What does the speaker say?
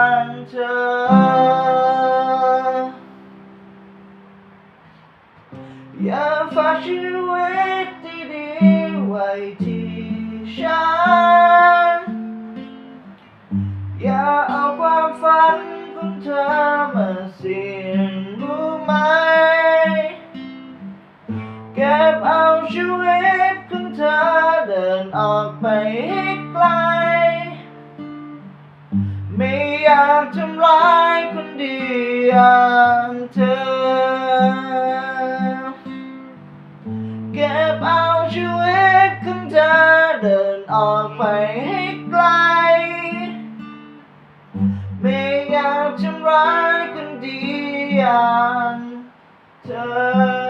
านเธอ อย่าฝากชีวิตดีๆไว้ที่ฉัน อย่าเอาความฝันของเธอมาเสียงรู้ไหม เก็บเอาชีวิตของเธอเดินออกไปให้ากทำร้ายคนดีอย่างเธอ เก็บเอาชีวิตของเธอเดินออกไปให้ไกล ไม่อยากทำร้ายคนดีอย่างเธอ